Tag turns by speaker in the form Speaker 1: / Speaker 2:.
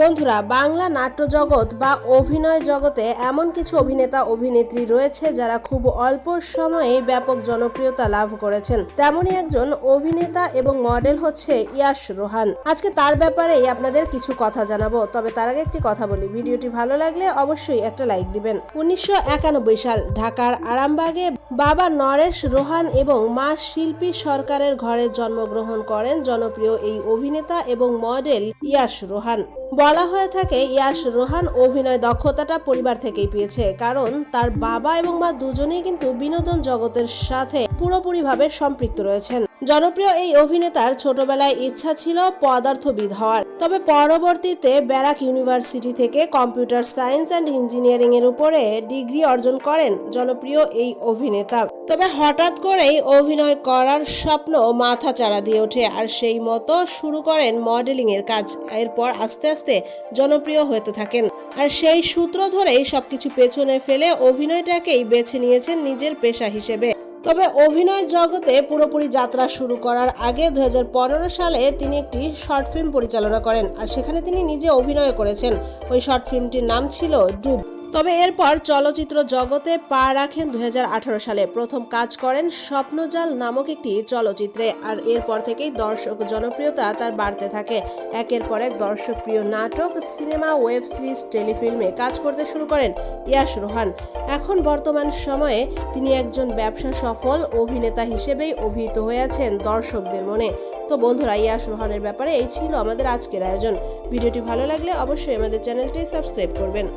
Speaker 1: বন্ধুরা, বাংলা নাট্য জগৎ বা অভিনয় জগতে এমন কিছু অভিনেতা, অভিনেত্রী রয়েছে যারা খুব অল্প সময়ে ব্যাপক জনপ্রিয়তা লাভ করেছেন। তেমনই একজন অভিনেতা এবং মডেল হচ্ছে ইয়াশ রোহান। আজকে তার ব্যাপারেই আপনাদের কিছু কথা জানাব, তবে তার আগে একটি কথা বলি। ভিডিওটি ভালো লাগলে অবশ্যই একটা লাইক দিবেন। উনিশশো একানব্বই সাল, ঢাকার আরামবাগে বাবা নরেশ রোহান এবং মা শিল্পী সরকারের ঘরে জন্মগ্রহণ করেন জনপ্রিয় এই অভিনেতা এবং মডেল ইয়াশ রোহান। বলা হয়ে থাকে ইয়াস রোহান অভিনয় দক্ষতাটা পরিবার থেকেই পেয়েছে। কারণ তার বাবা এবং মা দুজনেই কিন্তু বিনোদন জগতের সাথে পুরোপুরিভাবে সম্পৃক্ত রয়েছেন। জনপ্রিয় এই অভিনেতার ছোটবেলায় ইচ্ছা ছিল পদার্থবিদ হওয়ার। তবে পরবর্তীতে ব্যারাক ইউনিভার্সিটি থেকে কম্পিউটার সায়েন্স অ্যান্ড ইঞ্জিনিয়ারিং এর উপরে ডিগ্রি অর্জন করেন জনপ্রিয় এই অভিনেতা। তবে হঠাৎ করেই অভিনয় করার স্বপ্ন মাথা চাড়া দিয়ে ওঠে আর সেই মতো শুরু করেন মডেলিং এর কাজ। এরপর আস্তে আস্তে জনপ্রিয় হতে থাকেন। আর সেই সূত্র ধরেই সবকিছু পেছনে ফেলে অভিনয়টাকেই বেছে নিয়েছেন নিজের পেশা হিসেবে। তবে অভিনয় জগতে পুরোপুরি যাত্রা শুরু করার আগে দু হাজার পনেরো সালে তিনি একটি শর্ট ফিল্ম পরিচালনা করেন। আর সেখানে তিনি নিজে অভিনয় করেছেন। ওই শর্ট ফিল্মটির নাম ছিল ডুব। তবে এরপর চলচ্চিত্র জগতে পা রাখেন দু হাজার আঠারো সালে। প্রথম কাজ করেন স্বপ্নজাল নামক একটি চলচ্চিত্রে। আর এরপর থেকেই দর্শক জনপ্রিয়তা তার বাড়তে থাকে। একের পর এক দর্শকপ্রিয় নাটক, সিনেমা, ওয়েব সিরিজ, টেলিফিল্মে কাজ করতে শুরু করেন ইয়াশ রোহান। এখন বর্তমান সময়ে তিনি একজন ব্যবসা সফল অভিনেতা হিসেবেই অভিহিত হয়ে আছেন দর্শকদের মনে। তো বন্ধুরা, ইয়াশ রোহানের ব্যাপারে এই ছিল আমাদের আজকের আয়োজন। ভিডিওটি ভালো লাগলে অবশ্যই আমাদের চ্যানেলটি সাবস্ক্রাইব করবেন।